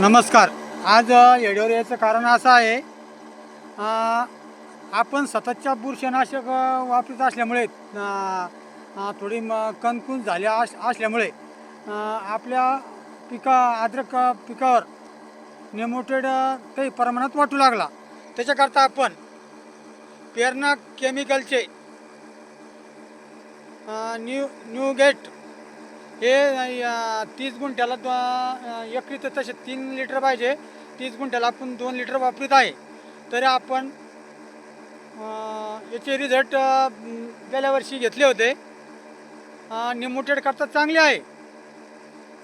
नमस्कार. आज येड्यावर यायचं कारण असं आहे आपण सततच्या बुरशीनाशक वापरत असल्यामुळे थोडी म कणकुन झाल्या अस असल्यामुळे आपल्या पिका आद्रक पिकावर नेमोटेड काही प्रमाणात वाटू लागला. त्याच्याकरता आपण पेरणा केमिकलचे न्यू न्यू गेट हे तीस गुंठ्याला दो एकरी तर तसे तीन लिटर पाहिजे. तीस गुंठ्याला आपण दोन लिटर वापरत आहे. तरी आपण याचे रिझल्ट गेल्या वर्षी घेतले होते. निमोटेड करता चांगले आहे.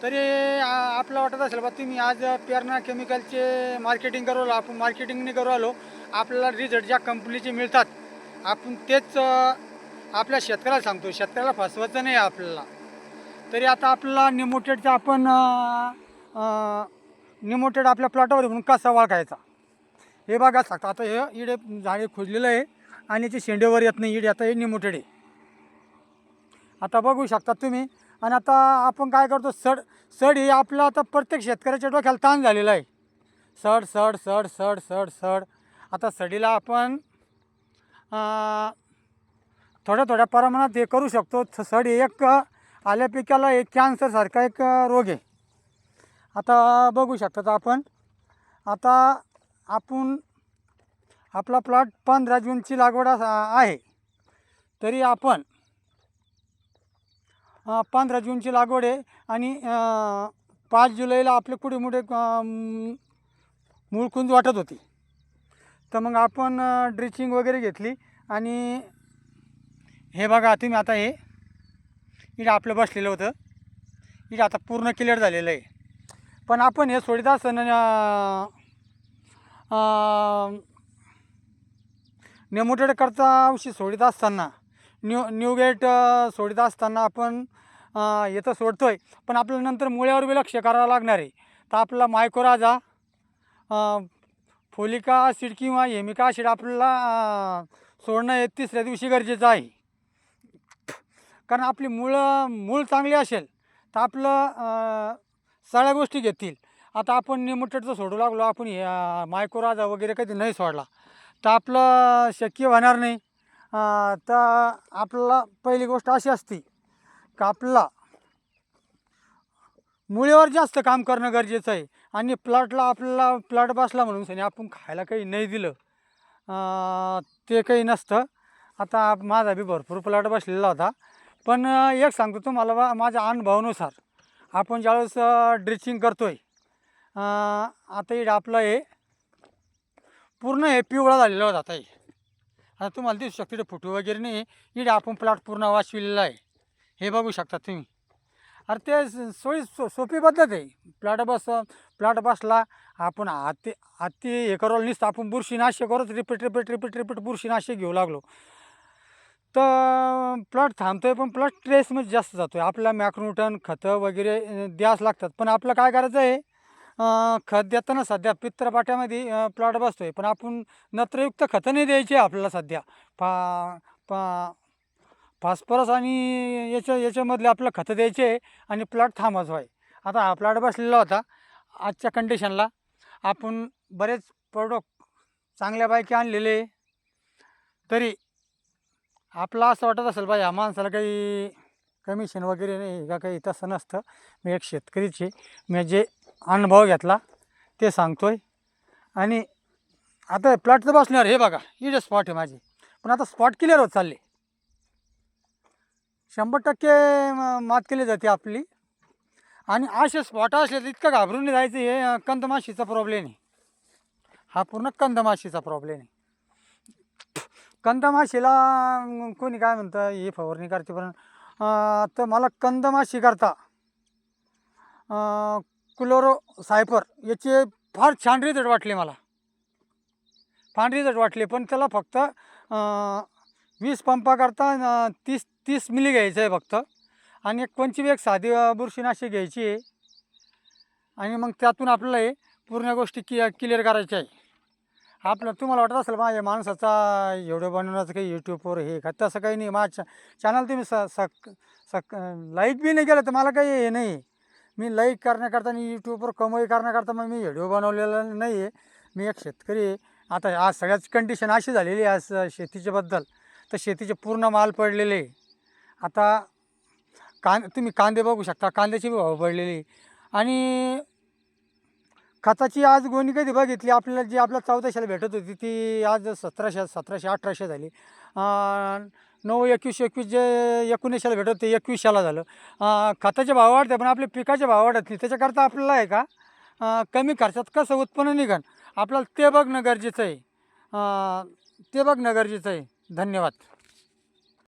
तरी आपलं वाटत असेल बा तुम्ही आज पेरणा केमिकलचे मार्केटिंग करू आलो आपण मार्केटिंगने करू आलो. आपल्याला रिझल्ट ज्या कंपनीचे मिळतात. आपण तेच आपल्या शेतकऱ्याला सांगतो. शेतकऱ्याला फसवायचं नाही आपल्याला. तरी आता आपल्याला निमोटेडचा आपण निमोटेड आपल्या प्लॉटवर म्हणून कसा वाळखायचा हे बघा सांगता आता हे इडे झाडे खोजलेलं आहे आणि याचे शेंडेवर येत नाही. इडे आता हे निमोटेड आहे. आता बघू शकता तुम्ही. आणि आता आपण काय करतो? सड सड हे आपलं आता प्रत्येक शेतकऱ्याच्या डोक्याला ताण झालेला आहे. सड सड सड सड सड सड. आता सडीला आपण थोड्या थोड्या प्रमाणात हे करू शकतो. सड एक आल्या पिकाला एक कॅन्सरसारखा एक रोग आहे. आता बघू शकतात आपण. आता आपण आपला प्लॉट पंधरा जूनची लागवड अस- आहे. तरी आपण पंधरा जूनची लागवड आहे आणि पाच जुलैला आपले कुठे मोठे मुळकुंज वाटत होती. तर मग आपण ड्रिचिंग वगैरे घेतली आणि हे बघा तुम्ही आता हे इकडे आपलं बसलेलं होतं. इकडे आता पूर्ण क्लिअर झालेलं आहे. पण आपण हे सोडित असताना नेमोटेड करता औषध सोडित असताना न्यू न्यू गेट सोडित असताना आपण येतं सोडतो आहे पण आपल्याला नंतर मुळ्यावर बी लक्ष करावं लागणार आहे. तर आपला मायकोराजा फोलिका ॲसिड किंवा हेमिका ॲसिड आपल्याला सोडणं हे तिसऱ्या दिवशी गरजेचं आहे. कारण आपली मुळं मूळ चांगली असेल तर आपलं सगळ्या गोष्टी घेतील. आता आपण निमोटेडचं सोडू लागलो आपण हे मायकोराजा वगैरे कधी नाही सोडला. तर आपलं शक्य होणार नाही. तर आपल्याला पहिली गोष्ट अशी असती का आपल्याला मुळेवर जास्त काम करणं गरजेचं आहे. आणि प्लॉटला आपल्याला प्लॉट बसला म्हणून सनी आपण खायला काही नाही दिलं. ते काही नसतं. आता माझा बी भरपूर प्लॉट बसलेला होता. पण एक सांगतो तुम्हाला बा माझ्या अनुभवानुसार. आपण ज्यावेळेस ड्रिचिंग करतो आहे आता इकडे आपलं हे पूर्ण हे पिवळा झालेला होता आता हे. आता तुम्हाला दिसू शकते फुटू वगैरे नाही. इकडे आपण प्लॉट पूर्ण वाचविलेला आहे. हे बघू शकता तुम्ही. अरे ते सोयी सो सोपी पद्धत आहे. प्लॉट बस प्लॉट बसला आपण हाती हाती हे करू नुसतं आपण बुरशीनाशक करत रिपीट रिपीट रिपीट रिपीट बुरशीनाशक घेऊ लागलो. तर प्लॉट थांबतोय पण प्लॉट ट्रेसमध्ये जास्त जातो आहे आपल्याला मॅक्रोन्यूटन खतं वगैरे द्यास लागतात. पण आपलं काय करायचं आहे खत देताना सध्या पित्रपाट्यामध्ये प्लॉट बसतो आहे पण आपण नत्रयुक्त खतं नाही द्यायची आपल्याला सध्या. पा पा फॉस्फरस आणि याच्या याच्यामधले आपलं खतं द्यायचे आहे आणि प्लॉट थांबायचो आहे. आता हा प्लॉट बसलेला होता. आजच्या कंडिशनला आपण बरेच प्रोडक्ट चांगल्यापैकी आणलेले तरी आपलं असं वाटत असेल बा या माणसाला काही कमिशन वगैरे नाही का काही तसं नसतं. मी एक शेतकरीचे मी जे अनुभव घेतला ते सांगतो आहे आणि आता प्लॉटचं बसल्यावर हे बघा इथे स्पॉट आहे माझे. पण आता स्पॉट क्लिअर होत चालले. शंभर टक्के म- मात केली जाते आपली. आणि असे स्पॉट असले तर इतकं घाबरून नाही जायचं हे कंदमाशीचा प्रॉब्लेम आहे. हा पूर्ण कंदमाशीचा प्रॉब्लेम आहे. कंदमाशीला अं, कोणी काय म्हणतं हे फवारणी करते पण अं, तर मला कंदमाशी करता क्लोरो सायपर याचे फार छान रिझल्ट वाटले मला. फार रिझल्ट वाटले पण त्याला फक्त अं, वीस पंपाकरता अं, तीस तीस मिली घ्यायचं आहे फक्त. आणि एक कोणची बी एक साधी अं, बुरशीनाशक घ्यायची आहे. आणि मग त्यातून आपल्याला हे पूर्ण गोष्टी कि क्लिअर करायच्या आहे. आपलं तुम्हाला वाटत असेल माझ्या माणसाचा व्हिडिओ बनवण्याचं काही यूट्यूबवर हे का तसं काही नाही. माझ्या चॅनल तुम्ही स सक सक लाईक बी नाही केलं तर मला काही हे नाही. मी लाईक करण्याकरता आणि यूट्यूबवर कमाई करण्याकरता मग मी व्हिडिओ बनवलेला नाही आहे मी एक शेतकरी आहे. आता आज सगळ्याच कंडिशन अशी झालेली आहे आज शेतीच्याबद्दल तर शेतीचे पूर्ण माल पडलेले आहे. आता कां तुम्ही कांदे बघू शकता. कांद्याचे बी भाव पडलेले आणि खताची आज गोणी कधी बघितली? आपल्याला जी आपल्या चौदाशेला भेटत होती ती आज सतराशे सतराशे अठराशे झाली. नऊ एकवीस एकवीस जे एकोणीसशेला भेटत होते एकवीसशेला झालं. खताचे भाव वाढते पण आपले पिकाचे भाव वाढत नाही. त्याच्याकरता आपल्याला आहे का? कमी खर्चात कसं उत्पन्न निघन? आपल्याला ते बघणं गरजेचं आहे. ते बघणं गरजेचं आहे. धन्यवाद.